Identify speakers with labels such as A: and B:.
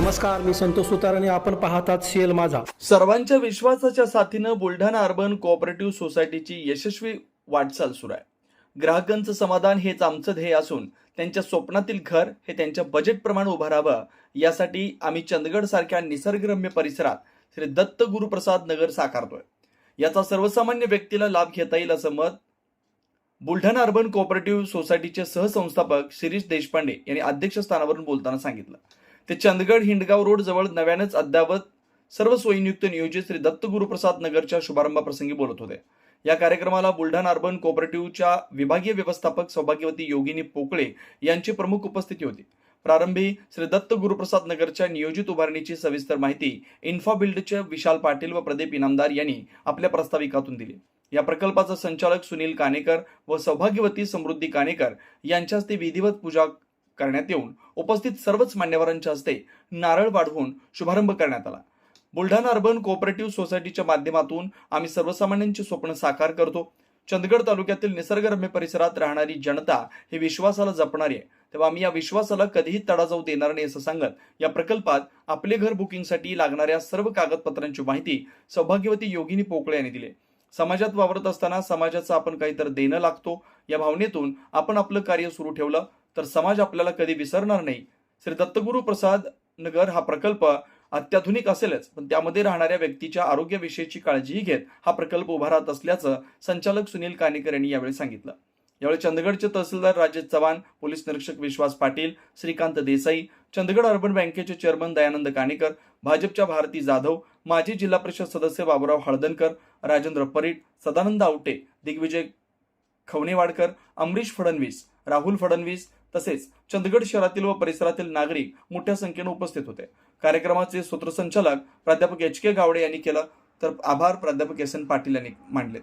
A: नमस्कार मी संतोष सुतार आणि आपण पाहतात सीएल माझा.
B: सर्वांच्या विश्वासाच्या साथीनं बुलढाणा अर्बन कोऑपरेटिव्ह सोसायटीची यशस्वी वाटचाल सुरू आहे. ग्राहकांचं समाधान हेच आमचं ध्येय असून त्यांच्या स्वप्नातील घर हे त्यांच्या बजेटप्रमाणे उभं राहावं यासाठी आम्ही चंदगड सारख्या निसर्गरम्य परिसरात श्री दत्त गुरुप्रसाद नगर साकारतोय. याचा सर्वसामान्य व्यक्तीला लाभ घेता येईल असं मत बुलढाणा अर्बन कोऑपरेटिव्ह सोसायटीचे सहसंस्थापक शिरीष देशपांडे यांनी अध्यक्षस्थानावरून बोलताना सांगितलं. ते चंदगड हिंडगाव रोड जवळ नव्यानेच अद्यावत सर्व सोयीनियुक्त नियोजित श्री दत्तगुरुप्रसाद नगरच्या शुभारंभाप्रसंगी बोलत होते. या कार्यक्रमाला बुलढाणा अर्बन कोऑपरेटिव्हच्या विभागीय व्यवस्थापक सौभाग्यवती योगिनी पोकळे यांची प्रमुख उपस्थिती होती. प्रारंभी श्री दत्त गुरुप्रसाद नगरच्या नियोजित उभारणीची सविस्तर माहिती इन्फा बिल्डचे विशाल पाटील व प्रदीप इनामदार यांनी आपल्या प्रस्ताविकातून दिली. या प्रकल्पाचा संचालक सुनील कानेकर व सौभाग्यवती समृद्धी कानेकर यांच्या हस्ते विधिवत पूजा करण्यात येऊन उपस्थित सर्वच मान्यवरांच्या हस्ते नारळ वाढवून शुभारंभ करण्यात आला. बुलढाणा अर्बन कोऑपरेटिव्ह सोसायटीच्या माध्यमातून आम्ही सर्वसामान्यांची स्वप्न साकार करतो. चंदगड तालुक्यातील निसर्गरम्य परिसरात राहणारी जनता ही विश्वासाला जपणारी आहे. तेव्हा आम्ही या विश्वासाला कधीही तडा जाऊ देणार नाही असं सांगत या प्रकल्पात आपले घर बुकिंगसाठी लागणाऱ्या सर्व कागदपत्रांची माहिती सौभाग्यवती योगिनी पोकळे यांनी दिली समाजात वावरत असताना समाजाचं आपण काहीतरी देणं लागतो. या भावनेतून आपण आपलं कार्य सुरू ठेवलं. तर समाज आपल्याला कधी विसरणार नाही. श्री दत्तगुरु प्रसाद नगर हा प्रकल्प अत्याधुनिक असेलच पण त्यामध्ये राहणाऱ्या व्यक्तीच्या आरोग्याविषयीची काळजीही घेत हा प्रकल्प उभा राहत असल्याचं संचालक सुनील कानेकर यांनी यावेळी सांगितलं. यावेळी चंदगडचे तहसीलदार राजेश चव्हाण पोलीस निरीक्षक विश्वास पाटील श्रीकांत देसाई चंदगड अर्बन बँकेचे चेअरमन दयानंद कानेकर भाजपच्या भारती जाधव माजी जिल्हा परिषद सदस्य बाबुराव हळदणकर राजेंद्र परीट सदानंद आवटे दिग्विजय खवणेवाडकर अमरीश फडणवीस राहुल फडणवीस तसेच चंदगड शहरातील व परिसरातील नागरिक मोठ्या संख्येने उपस्थित होते. कार्यक्रमाचे सूत्रसंचालक प्राध्यापक एच के गावडे यांनी केलं तर आभार प्राध्यापक एस एन पाटील यांनी मांडले